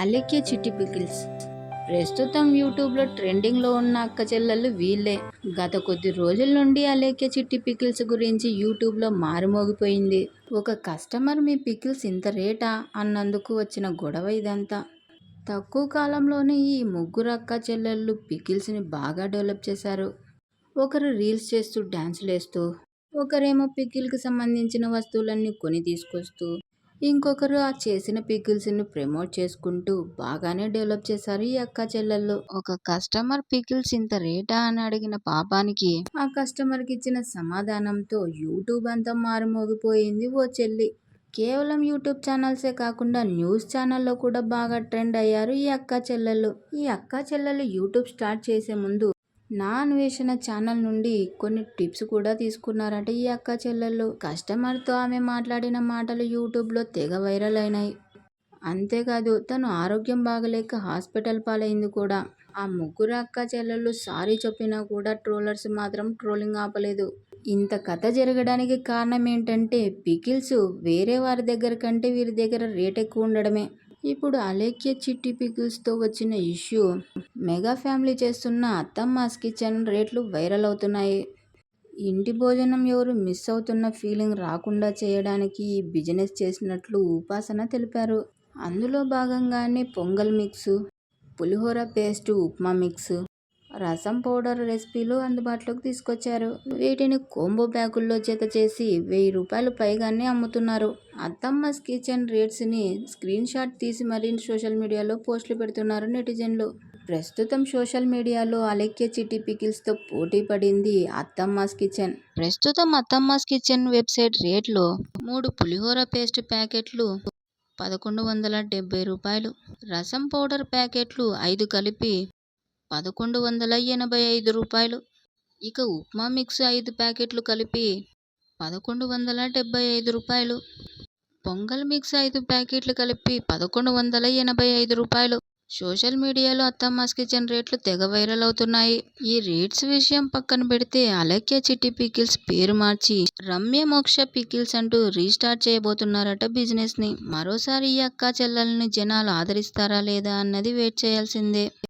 అలెక్య చిట్టి పికిల్స్. ప్రస్తుతం యూట్యూబ్లో ట్రెండింగ్లో ఉన్న అక్క చెల్లెళ్ళు వీళ్ళే. గత కొద్ది రోజుల నుండి అలేఖ్య చిట్టి పికిల్స్ గురించి యూట్యూబ్లో మారుమోగిపోయింది. ఒక కస్టమర్ మీ పికిల్స్ ఇంత రేటా? అన్నందుకు వచ్చిన గొడవ ఇదంతా. తక్కువ కాలంలోనే ఈ ముగ్గురు అక్క చెల్లెళ్ళు పికిల్స్ని బాగా డెవలప్ చేశారు. ఒకరు రీల్స్ చేస్తూ డ్యాన్సులు వేస్తూ ఒకరేమో పికిల్కి సంబంధించిన వస్తువులన్నీ కొని తీసుకొస్తూ ఇంకొకరు ఆ చేసిన పికిల్స్ని ప్రమోట్ చేసుకుంటూ బాగానే డెవలప్ చేశారు ఈ అక్క చెల్లెళ్ళు. ఒక కస్టమర్ పికిల్స్ ఇంత రేటా అని అడిగిన పాపానికి ఆ కస్టమర్కి ఇచ్చిన సమాధానంతో యూట్యూబ్ అంతా మారుమోగిపోయింది ఓ చెల్లి. కేవలం యూట్యూబ్ ఛానల్సే కాకుండా న్యూస్ ఛానల్లో కూడా బాగా ట్రెండ్ అయ్యారు ఈ అక్క చెల్లెళ్ళు. ఈ అక్క చెల్లెళ్ళు యూట్యూబ్ స్టార్ట్ చేసే ముందు నా అన్వేషణ ఛానల్ నుండి కొన్ని టిప్స్ కూడా తీసుకున్నారట ఈ అక్క చెల్లెళ్ళు. కస్టమర్తో ఆమె మాట్లాడిన మాటలు యూట్యూబ్లో తెగ వైరల్ అయినాయి. అంతేకాదు తను ఆరోగ్యం బాగలేక హాస్పిటల్ పాలైంది కూడా. ఆ ముగ్గురు అక్క చెల్లెళ్ళు సారీ చెప్పినా కూడా ట్రోలర్స్ మాత్రం ట్రోలింగ్ ఆపలేదు. ఇంత కథ జరగడానికి కారణం ఏంటంటే పికిల్స్ వేరే వారి దగ్గర కంటే వీరి దగ్గర రేట్ ఎక్కువ ఉండడమే. ఇప్పుడు అలేఖ్య చిట్టి పికిల్స్తో వచ్చిన ఇష్యూ మెగా ఫ్యామిలీ చేస్తున్న అత్తమ్మాస్ కిచెన్ రేట్లు వైరల్ అవుతున్నాయి. ఇంటి భోజనం ఎవరు మిస్ అవుతున్న ఫీలింగ్ రాకుండా చేయడానికి ఈ బిజినెస్ చేసినట్లు ఉపాసన తెలిపారు. అందులో భాగంగానే Pongal mix pulihora paste upma mix rasam powder రెసిపీలు అందుబాటులోకి తీసుకొచ్చారు. వీటిని కోంబో బ్యాగుల్లో జత చేసి వెయ్యి రూపాయలు పైగానే అమ్ముతున్నారు. అత్తమ్మస్ కిచెన్ రేట్స్ని స్క్రీన్ షాట్ తీసి మరీ సోషల్ మీడియాలో పోస్టులు పెడుతున్నారు నెటిజన్లు. ప్రస్తుతం సోషల్ మీడియాలో అలెక్య చిట్టి పికిల్స్తో పోటీ పడింది అత్తమ్మాస్ కిచెన్. ప్రస్తుతం అత్తమ్మాస్ కిచెన్ వెబ్సైట్ రేట్లో మూడు పులిహోర పేస్ట్ ప్యాకెట్లు పదకొండు వందల డెబ్బై రూపాయలు రసం పౌడర్ ప్యాకెట్లు ఐదు కలిపి పదకొండు వందల ఎనభై ఐదు రూపాయలు. ఇక ఉప్మా మిక్స్ ఐదు ప్యాకెట్లు కలిపి పదకొండు వందల డెబ్బై ఐదు రూపాయలు. పొంగల్ మిక్స్ ఐదు ప్యాకెట్లు కలిపి పదకొండు వందల ఎనభై ఐదు రూపాయలు. సోషల్ మీడియాలో అత్తమ్మాస్ కిచెన్ రేట్లు తెగ వైరల్ అవుతున్నాయి. ఈ రేట్స్ విషయం పక్కన పెడితే అలక్య చిట్టి పికిల్స్ పేరు మార్చి రమ్య మోక్ష పికిల్స్ అంటూ రీస్టార్ట్ చేయబోతున్నారట బిజినెస్ని మరోసారి ఈ అక్క చెల్లెల్ని జనాలు ఆదరిస్తారా లేదా అన్నది వెయిట్ చేయాల్సిందే.